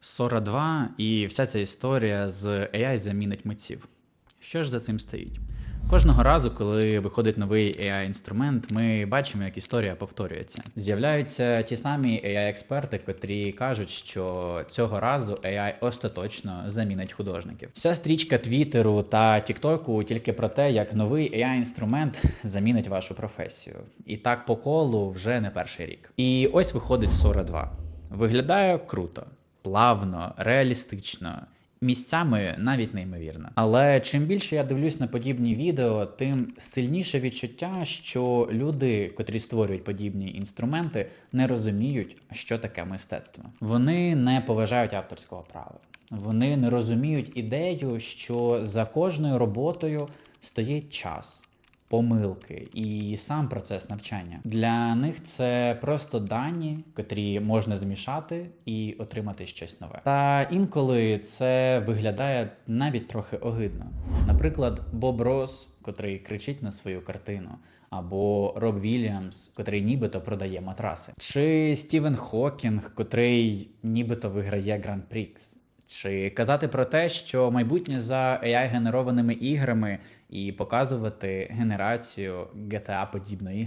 Сора 2 і вся ця історія з AI замінить митців. Що ж за цим стоїть? Кожного разу, коли виходить новий AI-інструмент, ми бачимо, як історія повторюється. З'являються ті самі AI-експерти, котрі кажуть, що цього разу AI остаточно замінить художників. Вся стрічка Твіттеру та Тіктоку тільки про те, як новий AI-інструмент замінить вашу професію. І так по колу вже не перший рік. І ось виходить Сора 2. Виглядає круто, плавно, реалістично. Місцями навіть неймовірно. Але чим більше я дивлюсь на подібні відео, тим сильніше відчуття, що люди, котрі створюють подібні інструменти, не розуміють, що таке мистецтво. Вони не поважають авторського права. Вони не розуміють ідею, що за кожною роботою стоїть час. Помилки і сам процес навчання для них це просто дані, котрі можна змішати і отримати щось нове. Та інколи це виглядає навіть трохи огидно. Наприклад, Боб Рос, котрий кричить на свою картину, або Роб Вільямс, котрий нібито продає матраси, чи Стівен Хокінг, котрий нібито виграє Гран-Прікс. Чи казати про те, що майбутнє за AI-генерованими іграми і показувати генерацію GTA подібної.